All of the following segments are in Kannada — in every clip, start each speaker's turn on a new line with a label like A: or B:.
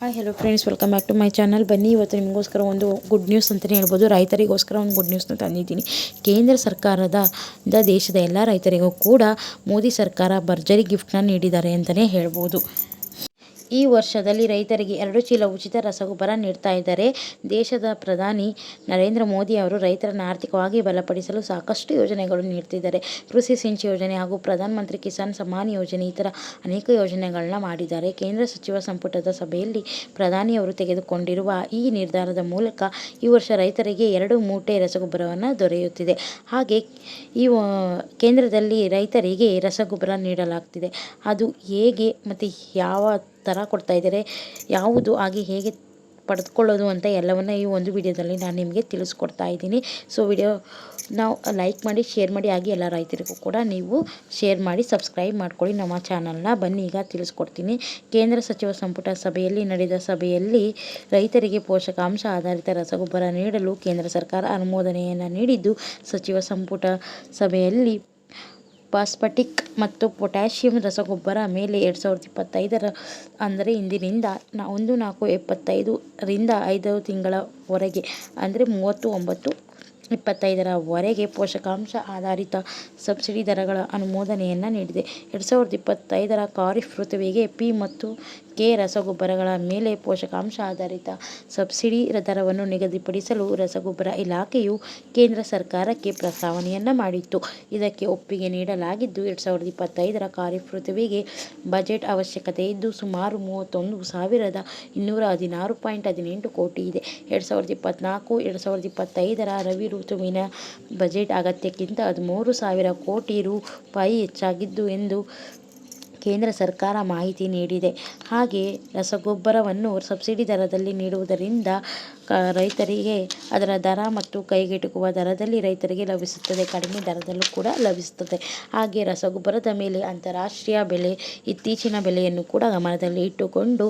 A: Hi hello friends welcome back to my channel ಬನ್ನಿ, ಇವತ್ತು ನಿಮಗೋಸ್ಕರ ಒಂದು ಗುಡ್ ನ್ಯೂಸ್ ಅಂತಲೇ ಹೇಳ್ಬೋದು. ರೈತರಿಗೋಸ್ಕರ ಒಂದು ಗುಡ್ ನ್ಯೂಸ್ನ ತಂದಿದ್ದೀನಿ. ಕೇಂದ್ರ ಸರ್ಕಾರದ ದ ದೇಶದ ಎಲ್ಲ ರೈತರಿಗೂ ಕೂಡ ಮೋದಿ ಸರ್ಕಾರ ಭರ್ಜರಿ ಗಿಫ್ಟ್ನ ನೀಡಿದ್ದಾರೆ ಅಂತಲೇ ಹೇಳ್ಬೋದು. ಈ ವರ್ಷದಲ್ಲಿ ರೈತರಿಗೆ ಎರಡು ಚೀಲ ಉಚಿತ ರಸಗೊಬ್ಬರ ನೀಡ್ತಾ ಇದ್ದಾರೆ. ದೇಶದ ಪ್ರಧಾನಿ ನರೇಂದ್ರ ಮೋದಿ ಅವರು ರೈತರನ್ನು ಆರ್ಥಿಕವಾಗಿ ಬಲಪಡಿಸಲು ಸಾಕಷ್ಟು ಯೋಜನೆಗಳು ನೀಡ್ತಿದ್ದಾರೆ. ಕೃಷಿ ಸಿಂಚ್ ಯೋಜನೆ ಹಾಗೂ ಪ್ರಧಾನಮಂತ್ರಿ ಕಿಸಾನ್ ಸಮ್ಮಾನ್ ಯೋಜನೆ ಇತರ ಅನೇಕ ಯೋಜನೆಗಳನ್ನ ಮಾಡಿದ್ದಾರೆ. ಕೇಂದ್ರ ಸಚಿವ ಸಂಪುಟದ ಸಭೆಯಲ್ಲಿ ಪ್ರಧಾನಿಯವರು ತೆಗೆದುಕೊಂಡಿರುವ ಈ ನಿರ್ಧಾರದ ಮೂಲಕ ಈ ವರ್ಷ ರೈತರಿಗೆ ಎರಡು ಮೂಟೆ ರಸಗೊಬ್ಬರವನ್ನು ದೊರೆಯುತ್ತಿದೆ. ಹಾಗೆ ಈ ಕೇಂದ್ರದಲ್ಲಿ ರೈತರಿಗೆ ರಸಗೊಬ್ಬರ ನೀಡಲಾಗ್ತಿದೆ. ಅದು ಹೇಗೆ ಮತ್ತು ಯಾವ ಥರ ಕೊಡ್ತಾ ಇದ್ದಾರೆ. ಯಾವುದು ಹಾಗೆ ಹೇಗೆ ಪಡೆದುಕೊಳ್ಳೋದು ಅಂತ ಎಲ್ಲವನ್ನು ಈ ಒಂದು ವಿಡಿಯೋದಲ್ಲಿ ನಾನು ನಿಮಗೆ ತಿಳಿಸ್ಕೊಡ್ತಾ ಇದ್ದೀನಿ. ಸೊ ವಿಡಿಯೋ ನಾವು ಲೈಕ್ ಮಾಡಿ ಶೇರ್ ಮಾಡಿ ಆಗಿ ಎಲ್ಲ ರೈತರಿಗೂ ಕೂಡ ನೀವು ಶೇರ್ ಮಾಡಿ ಸಬ್ಸ್ಕ್ರೈಬ್ ಮಾಡ್ಕೊಳ್ಳಿ. ನಮ್ಮ ಚಾನಲ್ನ ಬನ್ನಿ, ಈಗ ತಿಳಿಸ್ಕೊಡ್ತೀನಿ. ಕೇಂದ್ರ ಸಚಿವ ಸಂಪುಟ ಸಭೆಯಲ್ಲಿ ನಡೆದ ಸಭೆಯಲ್ಲಿ ರೈತರಿಗೆ ಪೋಷಕಾಂಶ ಆಧಾರಿತ ರಸಗೊಬ್ಬರ ನೀಡಲು ಕೇಂದ್ರ ಸರ್ಕಾರ ಅನುಮೋದನೆಯನ್ನು ನೀಡಿದ್ದು ಸಚಿವ ಸಂಪುಟ ಸಭೆಯಲ್ಲಿ ಫಾಸ್ಫಟಿಕ್ ಮತ್ತು ಪೊಟ್ಯಾಷಿಯಂ ರಸಗೊಬ್ಬರ ಮೇಲೆ ಎರಡು ಸಾವಿರದ ಇಪ್ಪತ್ತೈದರ ಅಂದರೆ ಇಂದಿನಿಂದ ಒಂದು, ನಾಲ್ಕು ಎಪ್ಪತ್ತೈದರಿಂದ ಐದು ತಿಂಗಳವರೆಗೆ, ಅಂದರೆ ಮೂವತ್ತು, ಒಂಬತ್ತು ಇಪ್ಪತ್ತೈದರವರೆಗೆ ಪೋಷಕಾಂಶ ಆಧಾರಿತ ಸಬ್ಸಿಡಿ ದರಗಳ ಅನುಮೋದನೆಯನ್ನು ನೀಡಿದೆ. ಎರಡು ಸಾವಿರದ ಇಪ್ಪತ್ತೈದರ ಖಾರಿಫ್ ಋತುವಿಗೆ ಪಿ ಮತ್ತು ಕೆ ರಸಗೊಬ್ಬರಗಳ ಮೇಲೆ ಪೋಷಕಾಂಶ ಆಧಾರಿತ ಸಬ್ಸಿಡಿ ದರವನ್ನು ನಿಗದಿಪಡಿಸಲು ರಸಗೊಬ್ಬರ ಇಲಾಖೆಯು ಕೇಂದ್ರ ಸರ್ಕಾರಕ್ಕೆ ಪ್ರಸ್ತಾವನೆಯನ್ನು ಮಾಡಿತ್ತು. ಇದಕ್ಕೆ ಒಪ್ಪಿಗೆ ನೀಡಲಾಗಿದ್ದು, ಎರಡು ಸಾವಿರದ ಇಪ್ಪತ್ತೈದರ ಖಾರಿಫ್ ಋತುವಿಗೆ ಬಜೆಟ್ ಅವಶ್ಯಕತೆ ಇದ್ದು, ಸುಮಾರು ಮೂವತ್ತೊಂದು ಸಾವಿರದ ಇನ್ನೂರ ಹದಿನಾರು ಪಾಯಿಂಟ್ ಹದಿನೆಂಟು ಕೋಟಿ ಇದೆ. ಎರಡು ಸಾವಿರದ ಇಪ್ಪತ್ತ್ನಾಲ್ಕು ಎರಡು ಸಾವಿರದ ಇಪ್ಪತ್ತೈದರ ರವಿ ಋತುವಿನ ಬಜೆಟ್ ಅಗತ್ಯಕ್ಕಿಂತ ಹದಿಮೂರು ಸಾವಿರ ಕೋಟಿ ರೂಪಾಯಿ ಹೆಚ್ಚಾಗಿದ್ದು ಎಂದು ಕೇಂದ್ರ ಸರ್ಕಾರ ಮಾಹಿತಿ ನೀಡಿದೆ. ಹಾಗೆ ರಸಗೊಬ್ಬರವನ್ನು ಸಬ್ಸಿಡಿ ದರದಲ್ಲಿ ನೀಡುವುದರಿಂದ ರೈತರಿಗೆ ಅದರ ದರ ಮತ್ತು ಕೈಗೆಟುಕುವ ದರದಲ್ಲಿ ರೈತರಿಗೆ ಲಭಿಸುತ್ತದೆ. ಕಡಿಮೆ ದರದಲ್ಲೂ ಕೂಡ ಲಭಿಸುತ್ತದೆ. ಹಾಗೆ ರಸಗೊಬ್ಬರದ ಮೇಲೆ ಅಂತಾರಾಷ್ಟ್ರೀಯ ಬೆಲೆ, ಇತ್ತೀಚಿನ ಬೆಲೆಯನ್ನು ಕೂಡ ಗಮನದಲ್ಲಿ ಇಟ್ಟುಕೊಂಡು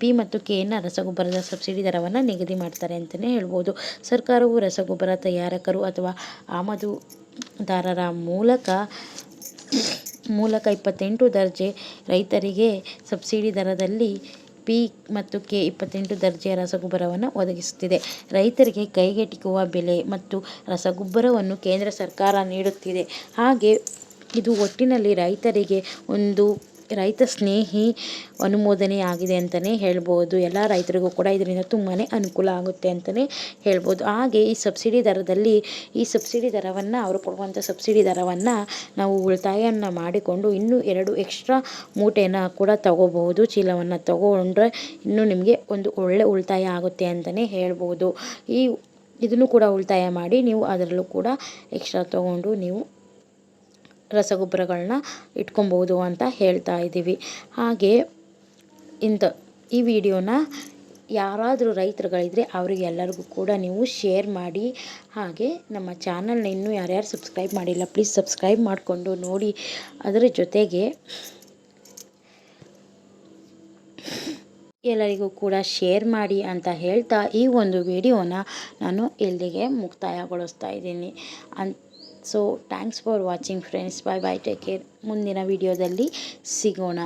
A: ಪಿ ಮತ್ತು ಕೆಯನ್ನು ರಸಗೊಬ್ಬರದ ಸಬ್ಸಿಡಿ ದರವನ್ನು ನಿಗದಿ ಮಾಡ್ತಾರೆ ಅಂತಲೇ ಹೇಳ್ಬೋದು. ಸರ್ಕಾರವು ರಸಗೊಬ್ಬರ ತಯಾರಕರು ಅಥವಾ ಆಮದುದಾರರ ಮೂಲಕ ಮೂಲಕ ಇಪ್ಪತ್ತೆಂಟು ದರ್ಜೆ ರೈತರಿಗೆ ಸಬ್ಸಿಡಿ ದರದಲ್ಲಿ ಪಿ ಮತ್ತು ಕೆ ಇಪ್ಪತ್ತೆಂಟು ದರ್ಜೆಯ ರಸಗೊಬ್ಬರವನ್ನು ಒದಗಿಸುತ್ತಿದೆ. ರೈತರಿಗೆ ಕೈಗೆಟಿಕುವ ಬೆಲೆ ಮತ್ತು ರಸಗೊಬ್ಬರವನ್ನು ಕೇಂದ್ರ ಸರ್ಕಾರ ನೀಡುತ್ತಿದೆ. ಹಾಗೆ ಇದು ಒಟ್ಟಿನಲ್ಲಿ ರೈತರಿಗೆ ಒಂದು ರೈತ ಸ್ನೇಹಿ ಅನುಮೋದನೆ ಆಗಿದೆ ಅಂತಲೇ ಹೇಳ್ಬೋದು. ಎಲ್ಲ ರೈತರಿಗೂ ಕೂಡ ಇದರಿಂದ ತುಂಬಾ ಅನುಕೂಲ ಆಗುತ್ತೆ ಅಂತಲೇ ಹೇಳ್ಬೋದು. ಹಾಗೆ ಈ ಸಬ್ಸಿಡಿ ದರದಲ್ಲಿ ಈ ಸಬ್ಸಿಡಿ ದರವನ್ನು, ಅವರು ಕೊಡುವಂಥ ಸಬ್ಸಿಡಿ ದರವನ್ನು ನಾವು ಉಳಿತಾಯವನ್ನು ಮಾಡಿಕೊಂಡು ಇನ್ನೂ ಎರಡು ಎಕ್ಸ್ಟ್ರಾ ಮೂಟೆಯನ್ನು ಕೂಡ ತಗೋಬಹುದು. ಚೀಲವನ್ನು ತಗೊಂಡ್ರೆ ಇನ್ನೂ ನಿಮಗೆ ಒಂದು ಒಳ್ಳೆ ಉಳಿತಾಯ ಆಗುತ್ತೆ ಅಂತಲೇ ಹೇಳ್ಬೋದು. ಈ, ಇದನ್ನು ಕೂಡ ಉಳಿತಾಯ ಮಾಡಿ ನೀವು ಅದರಲ್ಲೂ ಕೂಡ ಎಕ್ಸ್ಟ್ರಾ ತಗೊಂಡು ನೀವು ರಸಗೊಬ್ಬರಗಳನ್ನ ಇಟ್ಕೊಬೋದು ಅಂತ ಹೇಳ್ತಾ ಇದ್ದೀವಿ. ಹಾಗೆ ಇಂಥ ಈ ವಿಡಿಯೋನ ಯಾರಾದರೂ ರೈತರುಗಳಿದ್ದರೆ ಅವರಿಗೆಲ್ಲರಿಗೂ ಕೂಡ ನೀವು ಶೇರ್ ಮಾಡಿ. ಹಾಗೆ ನಮ್ಮ ಚಾನಲ್ನ ಇನ್ನೂ ಯಾರ್ಯಾರು ಸಬ್ಸ್ಕ್ರೈಬ್ ಮಾಡಿಲ್ಲ, ಪ್ಲೀಸ್ ಸಬ್ಸ್ಕ್ರೈಬ್ ಮಾಡಿಕೊಂಡು ನೋಡಿ. ಅದರ ಜೊತೆಗೆ ಎಲ್ಲರಿಗೂ ಕೂಡ ಶೇರ್ ಮಾಡಿ ಅಂತ ಹೇಳ್ತಾ ಈ ಒಂದು ವಿಡಿಯೋನ ನಾನು ಇಲ್ಲಿಗೆ ಮುಕ್ತಾಯಗೊಳಿಸ್ತಾ ಇದ್ದೀನಿ. And so thanks for watching friends bye bye take care ಮುಂದಿನ ವಿಡಿಯೋದಲ್ಲಿ ಸಿಗೋಣ.